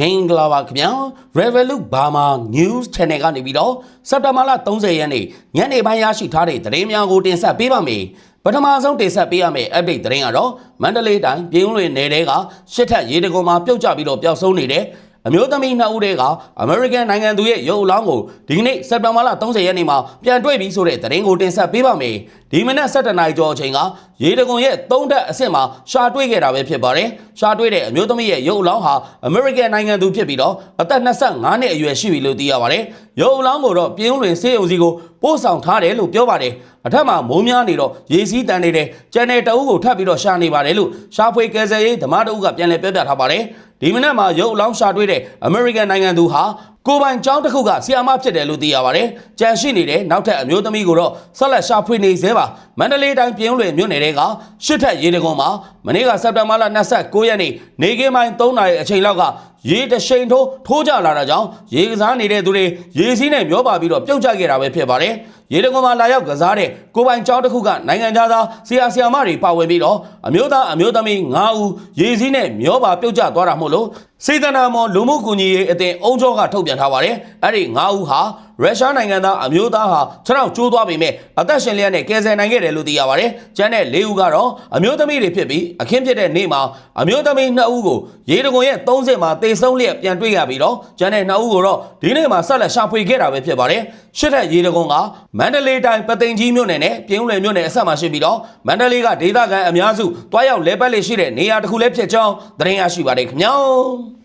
မင်္ဂလာပါခင်ဗျာ Revolut Burma News Channel ကနေပြီးတော့စက်တဘာလ30ရက်နေ့ညနေပိုင်းရရှိထားတဲ့သတင်းများကိုတင်ဆက်ပေးပါမယ်ပထမဆုံးတင်ဆက်ပေးရမယ့် update သတင်းကတော့မန္တလေးတိုင်းပြည်ဦးလွင်နယ်တဲကရှစ်ထက်ရေတကုံမှာပြုတ်ကျပြီးတော့ပျောက်ဆုံးနေတဲ့အမျိုးသမီးနှစ်ဦးတည်းကအမေရိကန်နိုင်ငံသူရဲ့ရုပ်အလောင်းကိုဒီကနေ့စက်တင်ဘာလ30ရက်နေ့မှာပြန်တွေ့ပြီဆိုတဲ့သတင်းကိုတင်ဆက်ပေးပါမယ် ဒီမနက်7:00နာရီကျော်အချိန်ကရေတကုံရဲ့သုံးတက်အဆင့်မှာရှာတွေ့ခဲ့တာပဲဖြစ်ပါတယ်ရှာတွေ့တဲ့အမျိုးသမီးရဲ့ရုပ်အလောင်းဟာအမေရိကန်နိုင်ငံသူဖြစ်ပြီးတော့အသက်25နှစ်အရွယ်ရှိပြီလို့သိရပါတယ်ရုပ်အလောင်းကိုတော့ပြင်းလွင်စေယုံစီကိုပို့ဆောင်ထားတယ်လို့ပြောပါတယ်အထက်မှာမိုးများနေတော့ရေစီးတန်နေတဲ့ကျန်တဲ့တအုပ်ကိုထပ်ပြီးတော့ရှာနေပါတယ်လို့ရှာဖွေကယ်ဆယ်ရေးဓမ္မတအုပ်ကပြန်လည်ပြောပြထားပါတယ်ဒီမနက်မှာရုပ်အလောင်းရှာတွေ့တဲ့အမေရိကန်နိုင်ငံသူဟာ ကိုပိုင်ကျောင်းတစ်ခုကဆီယာမဖြစ်တယ်လို့သိရပါတယ်။ကြံရှိနေတဲ့နောက်ထပ်အမျိုးသမီးကိုတော့ဆက်လက်ရှာဖွေနေသေးပါ။မန္တလေးတိုင်းပြည်ဦးလွင်မြို့နယ်တဲကရှစ်ထက်ရေတကုံမှာမနေ့ကစက်တင်ဘာလ29ရက်နေ့နေကင်းပိုင်း3နာရီအချိန်လောက်က ရေတရှိန်ထိုးထိုးကြလာတာကြောင့်ရေကစားနေတဲ့သူတွေရေစီးနဲ့မျောပါပြီးတော့ပြုတ်ကျခဲ့တာပဲဖြစ်ပါတယ်။ရေတကုံမှာလာရောက်ကစားတဲ့ကိုပိုင်ကျောင်းတစ်ခုကနိုင်ငံသားသားဆရာဆရာမတွေပါဝင်ပြီးတော့အမျိုးသားအမျိုးသမီး9ဦးရေစီးနဲ့မျောပါပြုတ်ကျသွားတာမို့လို့စေတနာမော်လူမှုကူညီရေးအသင်းအုံကျော်ကထုတ်ပြန်ထားပါတယ်။အဲ့ဒီ9ဦးဟာရုရှားနိုင်ငံသားအမျိုးသားဟာခြေထောက်ကျိုးသွားပေမဲ့အသက်ရှင်လျက်နဲ့ကယ်ဆယ်နိုင်ခဲ့တယ်လို့သိရပါတယ်။ကျန်တဲ့၄ဦးကတော့အမျိုးသမီးတွေဖြစ်ပြီးအခင်းဖြစ်တဲ့နေ့မှာအမျိုးသမီး2ဦးကိုရေတကွန်ရဲ့30မှာတေဆုံးလျက်ပြန်တွေ့ရပြီးတော့ကျန်တဲ့2ဦးကိုတော့ဒီနေ့မှာဆက်လက်ရှာဖွေခဲ့တာပဲဖြစ်ပါတယ်။ရှစ်ထက်ရေတကွန်ကမန္တလေးတိုင်းပသိမ်ကြီးမြို့နယ်နဲ့ပြင်းဦးလွယ်မြို့နယ်အဆက်မှာရှိပြီးတော့မန္တလေးကဒေသခံအများစုတွားရောက်လဲပတ်လေးရှိတဲ့နေရာတစ်ခုလည်းဖြစ်ကြောင်းသတင်းရရှိပါတယ်ခင်ဗျာ။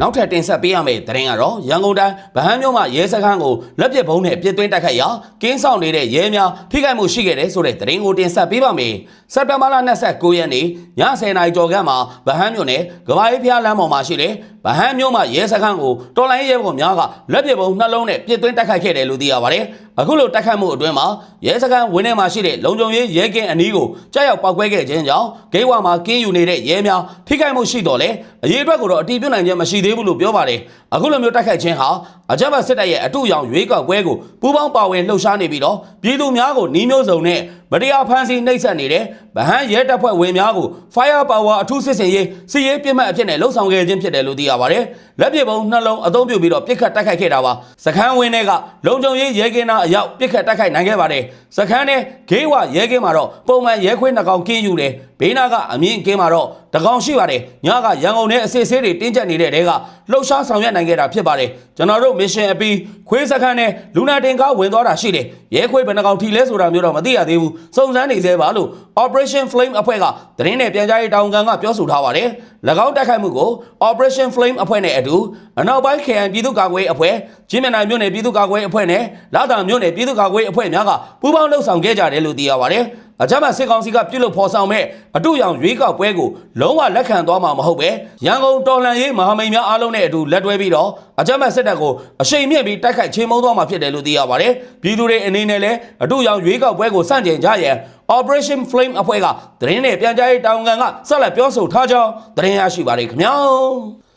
နောက်ထပ်တင်ဆက်ပေးရမယ့်သတင်းကတော့ရန်ကုန်တိုင်းဗဟန်းမြို့မှာရဲစခန်းကိုလက်ပစ်ဘုံနဲ့ပြစ်သွင်းတိုက်ခိုက်ရာကင်းဆောင်နေတဲ့ရဲများထိခိုက်မှုရှိခဲ့တယ်ဆိုတဲ့သတင်းကိုတင်ဆက်ပေးပါမယ်။စက်တဘာလ29ရက်နေ့ည10:00နာရီကျော်ခန့်မှာဗဟန်းမြို့နယ်ကဘာရေးဖျားလမ်းပေါ်မှာရှိတဲ့ဗဟန်းမြို့မှာရဲစခန်းကိုတော်လိုင်းရဲဘော်များကလက်ပစ်ဘုံနှလုံးနဲ့ပြစ်သွင်းတိုက်ခိုက်ခဲ့တယ်လို့သိရပါတယ်။အခုလိုတိုက်ခိုက်မှုအတွင်းမှာရဲစခန်းဝင်းထဲမှာရှိတဲ့လုံခြုံရေးရဲကင်းအနီးကိုကြားရောက်ပောက်ကွဲခဲ့ခြင်းကြောင့်ဂိတ်ဝါမှာကင်းယူနေတဲ့ရဲများထိခိုက်မှုရှိတော်လဲအရေးအတွက်ကိုတော့အတီးပြုတ်နိုင်ခြင်းမရှိသေးဘူးလို့ပြောပါတယ်။အခုလိုမျိုးတိုက်ခိုက်ခြင်းဟာအကြမ်းဖက်စစ်တပ်ရဲ့အတူရောင်ရွေးကောက်ပွဲကိုပူးပေါင်းပါဝင်လှုပ်ရှားနေပြီးတော့ပြည်သူများကိုနှီးမျိုးစုံနဲ့ မတရားဖမ်းဆီးနှိပ်စက်နေတဲ့ဗဟန်းရဲတပ်ဖွဲ့ဝင်များကို Fire Power အထူးစစ်စင်ရေးစီရေးပြစ်မှတ်အဖြစ်နဲ့လှုပ်ဆောင်ခဲ့ခြင်းဖြစ်တယ်လို့သိရပါတယ်။လက်ပစ်ပုံနှလုံးအသုံးပြုပြီးတော့ပြစ်ခတ်တိုက်ခိုက်ခဲ့တာပါ။စခန်းဝင်းတွေကလုံခြုံရေးရဲကင်းသားအရောက်ပြစ်ခတ်တိုက်ခိုက်နိုင်ခဲ့ပါတယ်။စခန်းနဲ့ဂိတ်ဝရဲကင်းမှာတော့ပုံမှန်ရဲခွေးနှကောင်ကင်းယူတယ်။ ဘေးနာကအမြင့်ကင်းမှာတော့တကောင်ရှိပါတယ်။ညကရန်ကုန်နဲ့အစစ်ဆေးတွေတင်းကျပ်နေတဲ့တဲကလှုပ်ရှားဆောင်ရွက်နိုင်ခဲ့တာဖြစ်ပါတယ်။ကျွန်တော်တို့ mission အပြီးခွေးစခန်းနဲ့လူနာတင်ကားဝင်သွားတာရှိတယ်။ရဲခွေးဘယ်နှကောင်ထီလဲဆိုတာမျိုးတော့မသိရသေးဘူး။စုံစမ်းနေသေးပါလို့ Operation Flame အဖွဲ့ကသတင်းနဲ့ပြန်ကြားရေးတာဝန်ခံကပြောဆိုထားပါတယ်။၎င်းတိုက်ခိုက်မှုကို Operation Flame အဖွဲ့နဲ့အတူအနောက်ပိုင်းခရိုင်ပြည်သူ့ကာကွယ်ရေးအဖွဲ့ချင်းမြနိုင်မြို့နယ်ပြည်သူ့ကာကွယ်ရေးအဖွဲ့နဲ့လာတာမြို့နယ်ပြည်သူ့ကာကွယ်ရေးအဖွဲ့များကပူးပေါင်းလှုပ်ဆောင်ခဲ့ကြတယ်လို့သိရပါတယ်။ အကြမ်းဖက်စစ်ကောင်စီကပြုလုပ်ဖော်ဆောင်မဲ့အတူရောင်ရွေးကောက်ပွဲကိုလုံးဝလက်ခံသွားမှာမဟုတ်ပဲရန်ကုန်တော်လှန်ရေးမဟာမိတ်များအားလုံးနဲ့အတူလက်တွဲပြီးတော့အကြမ်းဖက်စစ်တပ်ကိုအရှိန်မြင့်ပြီးတိုက်ခိုက်ချေမှုန်းသွားမှာဖြစ်တယ်လို့သိရပါတယ်။ပြည်သူတွေအနေနဲ့လည်းအတူရောင်ရွေးကောက်ပွဲကိုစန့်ကျင်ကြရန် Operation Flame အဖွဲ့ကသတင်းနဲ့ပြန်ကြားရေးတာဝန်ခံကဆက်လက်ပြောဆိုထားကြောင်းသတင်းရရှိပါတယ်ခင်ဗျာ။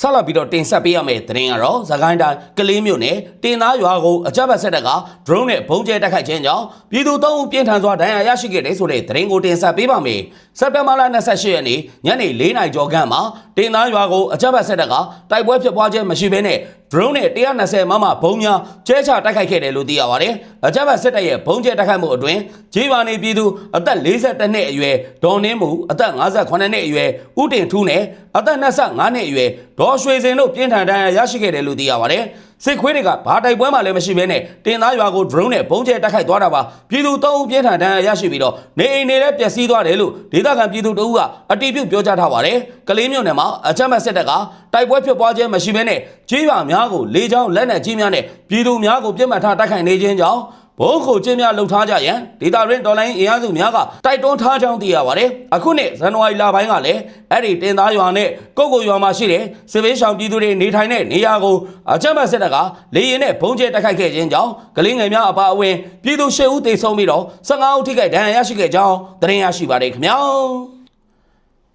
ဆက်လက်ပြီးတော့တင်ဆက်ပေးရမယ့်သတင်းကတော့သခိုင်းတိုင်းကလေးမြို့နယ်တင်သားရွာကိုအကြမ်းဖက်စစ်တပ်က drone နဲ့ဘုံကျဲတိုက်ခိုက်ခြင်းကြောင့်ပြည်သူ၃ဦးပြင်းထန်စွာဒဏ်ရာရရှိခဲ့တယ်ဆိုတဲ့သတင်းကိုတင်ဆက်ပေးပါမယ်။ စက်တင်ဘာလ28ရက်နေ့ညနေ4နာရီကျော်ခန့်မှာတင်သားရွာကိုအကြမ်းဖက်စစ်တပ်ကတိုက်ပွဲဖြစ်ပွားခြင်းမရှိဘဲနဲ့ drone နဲ့120မမဘုံများကျဲချတိုက်ခိုက်ခဲ့တယ်လို့သိရပါတယ်။အကြမ်းဖက်စစ်တပ်ရဲ့ဘုံကျဲတိုက်ခိုက်မှုအတွင်းဂျေးရွာနေပြည်သူအသက်42နှစ်အရွယ်ဒေါ်နှင်းမူအသက်58နှစ်အရွယ်ဦးတင်ထူးနဲ့အသက်25နှစ်အရွယ်ဒေါ်ရွှေစင်တို့ပြင်းထန်ဒဏ်ရာရရှိခဲ့တယ်လို့သိရပါတယ်။ စစ်ခွေးတွေကဘာတိုက်ပွဲမှလည်းမရှိဘဲနဲ့တင်သားရွာကို drone နဲ့ဘုံကျဲတိုက်ခိုက်သွားတာပါပြည်သူ၃ဦးပြင်းထန်ဒဏ်ရာရရှိပြီးတော့နေအိမ်တွေလည်းပျက်စီးသွားတယ်လို့ဒေသခံပြည်သူတို့ကအတည်ပြုပြောကြားထားပါတယ်ကလေးမြို့နယ်မှာအကြမ်းဖက်စစ်တပ်ကတိုက်ပွဲဖြစ်ပွားခြင်းမရှိဘဲနဲ့ကြေးရွာများကိုလေကြောင်းလက်နက်ကြီးများနဲ့ပြည်သူများကိုပြစ်မှတ်ထားတိုက်ခိုက်နေခြင်းကြောင့် ဘိုးခုချင်းများလှုပ်ထားကြရန်ဒေတာရင်းဒေါ်လာရင်းအင်အားစုများကတိုက်တွန်းထားကြောင်းသိရပါတယ်။အခုနှစ်ဇန်နဝါရီလပိုင်းကလည်းအဲ့ဒီတင်သားရွာနဲ့ကုတ်ကုတ်ရွာမှာရှိတဲ့စစ်ဘေးရှောင်ပြည်သူတွေနေထိုင်တဲ့နေရာကိုအကြမ်းဖက်စစ်တပ်ကလေရင်နဲ့ဘုံကျဲတိုက်ခိုက်ခဲ့ခြင်းကြောင့်ကလေးငယ်များအပါအဝင်ပြည်သူ၈ဦးသေဆုံးပြီးတော့15ဦးထိခိုက်ဒဏ်ရာရရှိခဲ့ကြောင်းသတင်းရရှိပါတယ်ခင်ဗျာ။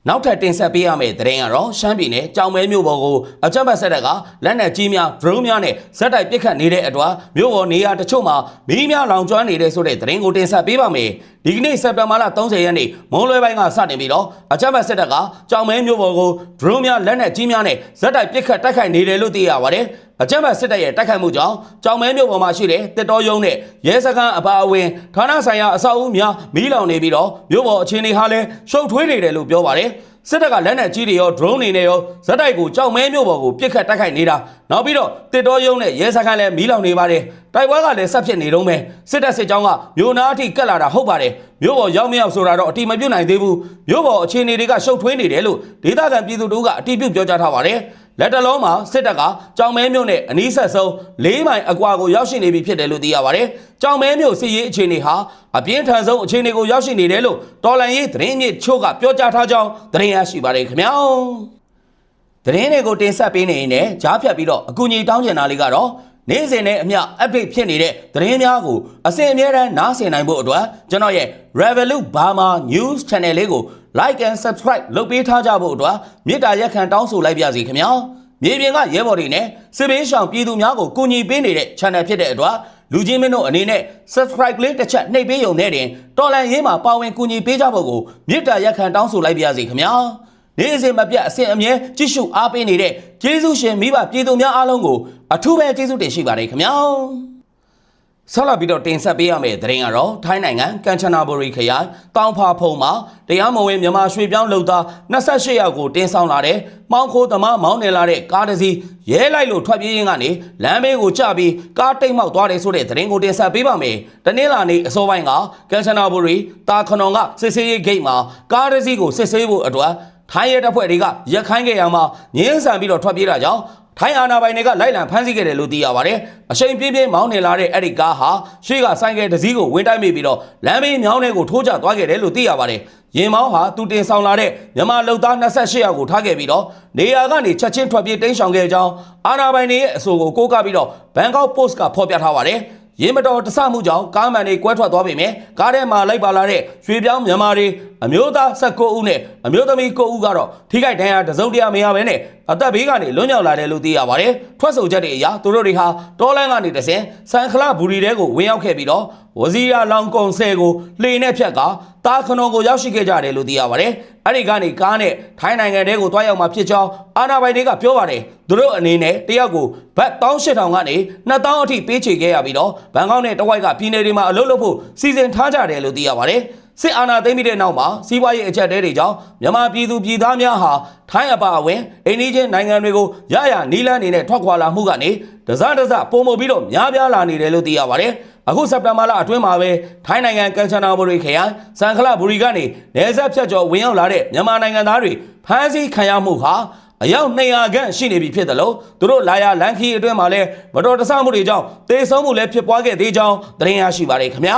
နောက်ထပ်တင်ဆက်ပေးရမယ့်သတင်းကတော့ရှမ်းပြည်နယ်ကြောင်မဲမြို့ပေါ်ကိုအကြမ်းဖက်ဆက်တပ်ကလက်နက်ကြီးများ drone များနဲ့ဇက်တိုက်ပစ်ခတ်နေတဲ့အတွက်မြို့ပေါ်နေရာတချို့မှာမီးများလောင်ကျွမ်းနေတဲ့ဆိုတဲ့သတင်းကိုတင်ဆက်ပေးပါမယ်။ ဒီကနေ့စက်တင်ဘာလ30ရက်နေ့မုံလွဲပိုင်းကစတင်ပြီးတော့အကြမ်းဖက်စစ်တပ်ကကြောင်မဲမျိုးပေါ်ကိုဒရုန်းများလက်နက်ကြီးများနဲ့ဇက်တိုက်ပစ်ခတ်တိုက်ခိုက်နေတယ်လို့သိရပါတယ်အကြမ်းဖက်စစ်တပ်ရဲ့တိုက်ခိုက်မှုကြောင့်ကြောင်မဲမျိုးပေါ်မှာရှိတဲ့တစ်တော်ရုံးနဲ့ရဲစခန်းအပါအဝင်ဌာနဆိုင်ရာအဆောက်အဦများမီးလောင်နေပြီးတော့မျိုးပေါ်အခြေအနေဟာလည်းရှုပ်ထွေးနေတယ်လို့ပြောပါတယ် စစ်တပ်ကလက်နက်ကြီးတွေရော drone တွေနဲ့ရောဇက်တိုက်ကိုကြောက်မဲမျိုးပေါ်ကိုပစ်ခတ်တိုက်ခိုက်နေတာနောက်ပြီးတော့တစ်တော်ရုံးနဲ့ရဲစခန်းလည်းမီးလောင်နေပါတယ်တိုက်ပွဲကလည်းဆက်ဖြစ်နေတော့မယ်စစ်တပ်စစ်ကြောင်းကမြို့နာအထိကတ်လာတာဟုတ်ပါတယ်မြို့ပေါ်ရောက်မရောက်ဆိုတာတော့အတိမပြုတ်နိုင်သေးဘူးမြို့ပေါ်အခြေအနေတွေကရှုပ်ထွေးနေတယ်လို့ဒေသခံပြည်သူတို့ကအတိပြုတ်ပြောကြားထားပါတယ် လက်တလုံးမှာစစ်တပ်ကကြောင်မဲမြို့နဲ့အနီးဆက်ဆုံး၄မိုင်အကွာကိုရောက်ရှိနေပြီဖြစ်တယ်လို့သိရပါတယ်။ကြောင်မဲမြို့စစ်ရေးအခြေအနေဟာအပြင်းထန်ဆုံးအခြေအနေကိုရောက်ရှိနေတယ်လို့တော်လန်ရေးသတင်းမြစ်ချို့ကပြောကြားထားကြောင်းသတင်းရရှိပါတယ်ခင်ဗျာ။သတင်းတွေကိုတင်ဆက်ပေးနေရင်လည်းကြားဖြတ်ပြီးတော့အကူအညီတောင်းကျင်တာလေးကတော့နေ့စဉ်နဲ့အမျှ update ဖြစ်နေတဲ့သတင်းများကိုအစဉ်အမြဲတမ်းနားဆင်နိုင်ဖို့အတွက်ကျွန်တော်ရဲ့ Revolut Burma News Channel လေးကို like and subscribe လုပ်ပေးထားကြဖို့အတွက်မေတ္တာရက်ခံတောင်းဆိုလိုက်ပါစီခင်ဗျာမြေပြင်ကရဲဘော်တွေနဲ့စစ်ဘေးရှောင်ပြည်သူများကိုကူညီပေးနေတဲ့ channel ဖြစ်တဲ့အတွက်လူချင်းမင်းတို့အနေနဲ့ subscribe လေးတစ်ချက်နှိပ်ပေးရုံနဲ့တင်တော်လန်ရေးမှာပါဝင်ကူညီပေးကြဖို့ကိုမေတ္တာရက်ခံတောင်းဆိုလိုက်ပါစီခင်ဗျာနေ့စဉ်မပြတ်အစဉ်အမြဲကြည့်ရှုအားပေးနေတဲ့ကျေးဇူးရှင်မိဘပြည်သူများအားလုံးကိုအထူးပဲကျေးဇူးတင်ရှိပါတယ်ခင်ဗျာ ဆက်လက်ပြီးတော့တင်ဆက်ပေးရမယ့်သတင်းကတော့ထိုင်းနိုင်ငံကန်ချနာဘူရီခရိုင်တောင်ဖာဖုံမှာတရားမဝင်မြန်မာရွှေပြောင်းလုပ်သား28ယောက်ကိုတင်ဆောင်လာတဲ့မောင်းခိုးသမားမောင်းနေလာတဲ့ကားတစ်စီးရဲလိုက်လို့ထွက်ပြေးရင်းကနေလမ်းဘေးကိုကျပြီးကားတိတ်မောက်သွားတယ်ဆိုတဲ့သတင်းကိုတင်ဆက်ပေးပါမယ်။တနင်္လာနေ့အစောပိုင်းကကန်ချနာဘူရီတာခနွန်ကစစ်ဆေးရေးဂိတ်မှာကားတစ်စီးကိုစစ်ဆေးဖို့အတွက်ထိုင်းရဲတပ်ဖွဲ့တွေကရက်ခိုင်းခဲ့ရမှာငင်းဆန်ပြီးတော့ထွက်ပြေးတာကြောင့် ထိုင်းအာဏာပိုင်တွေကလိုက်လံဖမ်းဆီးခဲ့တယ်လို့သိရပါတယ်။အချိန်ပြင်းပြင်းမောင်းနေလာတဲ့အဲ့ဒီကားဟာရှေ့ကဆိုင်ကယ်တစ်စီးကိုဝင်တိုက်မိပြီးတော့လမ်းဘေးမြောင်းထဲကိုထိုးကျသွားခဲ့တယ်လို့သိရပါတယ်။ရင်မောင်းဟာသူတင်ဆောင်လာတဲ့မြန်မာလုံသား28ယောက်ကိုထားခဲ့ပြီးတော့နေရာကနေချက်ချင်းထွက်ပြေးတိမ်းရှောင်ခဲ့ကြောင်းအာဏာပိုင်တွေရဲ့အဆိုကိုကိုးကားပြီးတော့ဘန်ကောက်ပို့စ်ကဖော်ပြထားပါတယ်။ရင်းမတော်တဆမှုကြောင့်ကားမှန်တွေကွဲထွက်သွားပေမဲ့ကားထဲမှာလိုက်ပါလာတဲ့ရွှေပြောင်းမြန်မာတွေအမျိုးသား19ဦးနဲ့အမျိုးသမီး9ဦးကတော့ထိခိုက်ဒဏ်ရာတစုံတရာမရဘဲနဲ့အသက်ဘေးကနေလွတ်မြောက်လာတယ်လို့သိရပါတယ်။ထွက်ဆိုချက်တွေအရသူတို့တွေဟာတောလန်းကနေတဆင်ဆန်ခလာဘူရီတဲကိုဝင်ရောက်ခဲ့ပြီးတော့ဝဇီယာလောင်ကုံဆဲကိုလှေနဲ့ဖြတ်ကာတာခနုံကိုရောက်ရှိခဲ့ကြတယ်လို့သိရပါတယ်။အဲ့ဒီကနေကားနဲ့ထိုင်းနိုင်ငံတဲကိုတွားရောက်มาဖြစ်ကြောင်းအာနာပိုင်တွေကပြောပါတယ်။သူတို့အနေနဲ့တယောက်ကိုဘတ်18000ကနေ2000အထိပေးချေခဲ့ရပြီးတော့ဘန်ကောက်နဲ့တဝိုက်ကပြည်နယ်တွေမှာအလုပ်လုပ်ဖို့စီစဉ်ထားကြတယ်လို့သိရပါတယ်။စစ်အာဏာသိမ်းပြီးတဲ့နောက်မှာစီးပွားရေးအချက်တဲတွေကြောင့်မြန်မာပြည်သူပြည်သားများဟာထိုင်းအပါအဝင်အိန္ဒိချင်းနိုင်ငံတွေကိုရရနီးလန်းနေနဲ့ထွက်ခွာလာမှုကနေတစတစပုံမပြီးတော့များပြားလာနေတယ်လို့သိရပါတယ်။အခုစက်တင်ဘာလအတွင်းမှာပဲထိုင်းနိုင်ငံကန်ချနာဘူရီခရိုင်စန်ခလဘူရီကနေနေဆက်ဖြတ်ကျော်ဝင်ရောက်လာတဲ့မြန်မာနိုင်ငံသားတွေဖမ်းဆီးခံရမှုဟာအယောက်200ခန့်ရှိနေပြီဖြစ်တယ်လို့သူတို့လာရလန်ခီအတွင်းမှာလဲမတော်တဆမှုတွေကြောင့်တေဆုံးမှုလည်းဖြစ်ပွားခဲ့သေးကြောင်းသတင်းရရှိပါတယ်ခင်ဗျာ